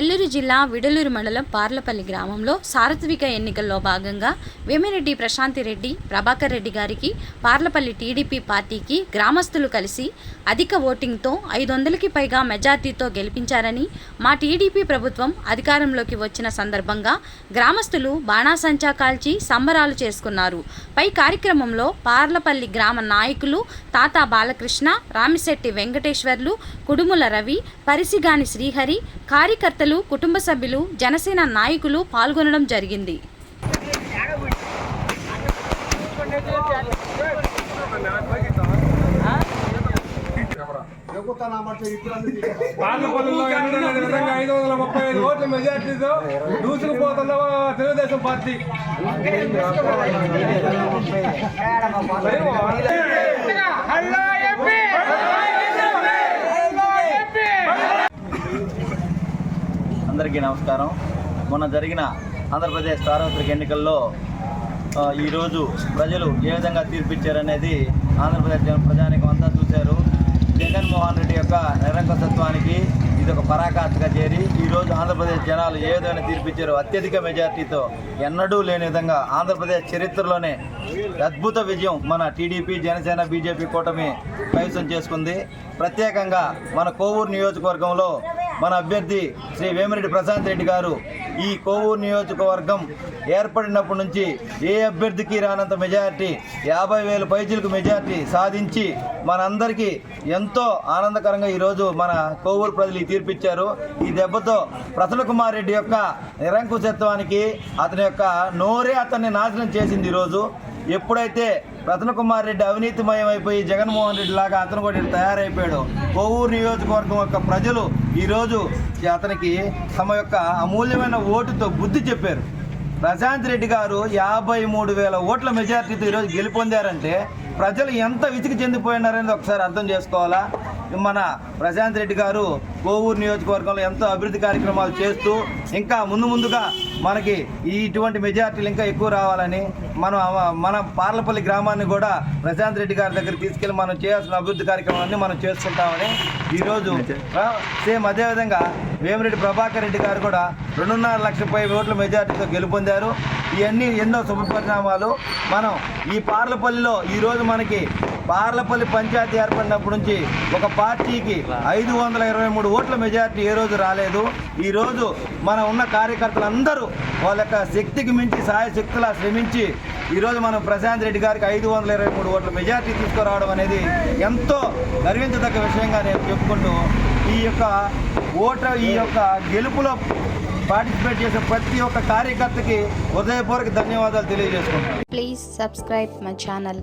నెల్లూరు జిల్లా విడలూరు మండలం పార్లపల్లి గ్రామంలో సార్వత్రిక ఎన్నికల్లో భాగంగా వేమిరెడ్డి ప్రశాంతి రెడ్డి ప్రభాకర్ రెడ్డి గారికి పార్లపల్లి టీడీపీ పార్టీకి గ్రామస్తులు కలిసి అధిక ఓటింగ్తో ఐదు వందలకి పైగా మెజార్టీతో గెలిపించారని మా టీడీపీ ప్రభుత్వం అధికారంలోకి వచ్చిన సందర్భంగా గ్రామస్తులు బాణాసంచా కాల్చి సంబరాలు చేసుకున్నారు. పై కార్యక్రమంలో పార్లపల్లి గ్రామ నాయకులు తాతా బాలకృష్ణ రామిశెట్టి వెంకటేశ్వర్లు కుడుముల రవి పరిసిగాని శ్రీహరి కార్యకర్తలు కుటుంబ సభ్యులు జనసేన నాయకులు పాల్గొనడం జరిగింది. పార్లపల్లిలో ఎన్నడూ లేని విధంగా ఐదు వందల ముప్పై ఐదు ఓట్ల మెజార్టీతో దూసుకుపోతున్న తెలుగుదేశం పార్టీ. హలో అందరికీ నమస్కారం. మొన్న జరిగిన ఆంధ్రప్రదేశ్ సార్వత్రిక ఎన్నికల్లో ఈరోజు ప్రజలు ఏ విధంగా తీర్పిచ్చారనేది ఆంధ్రప్రదేశ్ జన ప్రజానికం అంతా చూశారు. జగన్మోహన్ రెడ్డి యొక్క నిరంకుశత్వానికి ఇది ఒక పరాకాష్ఠగా చేరి ఈరోజు ఆంధ్రప్రదేశ్ జనాలు ఏ విధంగా తీర్పిచ్చారో అత్యధిక మెజార్టీతో ఎన్నడూ లేని విధంగా ఆంధ్రప్రదేశ్ చరిత్రలోనే అద్భుత విజయం మన టీడీపీ జనసేన బీజేపీ కూటమి కైవసం చేసుకుంది. ప్రత్యేకంగా మన కోవూరు నియోజకవర్గంలో మన అభ్యర్థి శ్రీ వేమిరెడ్డి ప్రశాంత్ రెడ్డి గారు ఈ కోవూరు నియోజకవర్గం ఏర్పడినప్పటి నుంచి ఏ అభ్యర్థికి రానంత మెజారిటీ యాభై వేల పైచీలకు మెజారిటీ సాధించి మనందరికీ ఎంతో ఆనందకరంగా ఈరోజు మన కోవూరు ప్రజలు ఈ తీర్పిచ్చారు. ఈ దెబ్బతో ప్రసన్న కుమార్ రెడ్డి యొక్క నిరంకుశత్వానికి అతని యొక్క నోరే అతన్ని నాశనం చేసింది ఈరోజు. ఎప్పుడైతే రతన కుమార్ రెడ్డి అవినీతిమయం అయిపోయి జగన్మోహన్ రెడ్డి లాగా అతను కూడా తయారైపోయాడు. కొవ్వూరు నియోజకవర్గం యొక్క ప్రజలు ఈరోజు అతనికి తమ యొక్క అమూల్యమైన ఓటుతో బుద్ధి చెప్పారు. ప్రశాంత్ రెడ్డి గారు యాభై మూడు వేల ఓట్ల మెజార్టీతో ఈరోజు గెలుపొందారంటే ప్రజలు ఎంత విసిగి చెందిపోయినారనేది ఒకసారి అర్థం చేసుకోవాలా? మన ప్రశాంత్ రెడ్డి గారు కోవూరు నియోజకవర్గంలో ఎంతో అభివృద్ధి కార్యక్రమాలు చేస్తూ ఇంకా ముందు ముందుగా మనకి ఇటువంటి మెజార్టీలు ఇంకా ఎక్కువ రావాలని మనం మన పార్లపల్లి గ్రామాన్ని కూడా ప్రశాంత్ రెడ్డి గారి దగ్గర తీసుకెళ్ళి మనం చేయాల్సిన అభివృద్ధి కార్యక్రమాన్ని మనం చేసుకుంటామని ఈరోజు సేమ్ అదేవిధంగా వేమిరెడ్డి ప్రభాకర్ రెడ్డి గారు కూడా రెండున్నర లక్షల పై ఓట్ల మెజార్టీతో గెలుపొందారు. ఇవన్నీ ఎన్నో శుభ పరిణామాలు మనం ఈ పార్లపల్లిలో ఈరోజు మనకి పార్లపల్లి పంచాయతీ ఏర్పడినప్పటి నుంచి ఒక పార్టీకి ఐదు వందల ఇరవై మూడు ఓట్ల మెజారిటీ ఏ రోజు రాలేదు. ఈరోజు మన ఉన్న కార్యకర్తలందరూ వాళ్ళ యొక్క శక్తికి మించి సాయశక్తులా శ్రమించి ఈరోజు మనం ప్రశాంత్ రెడ్డి గారికి ఐదు వందల ఇరవై మూడు ఓట్ల మెజార్టీ తీసుకురావడం అనేది ఎంతో గర్వించదగ్గ విషయంగా నేను చెప్పుకుంటూ ఈ యొక్క ఓటర్ ఈ యొక్క గెలుపులో పార్టిసిపేట్ చేసే ప్రతి ఒక్క కార్యకర్తకి హృదయపూర్వక ధన్యవాదాలు తెలియజేసుకుంటాను please subscribe my channel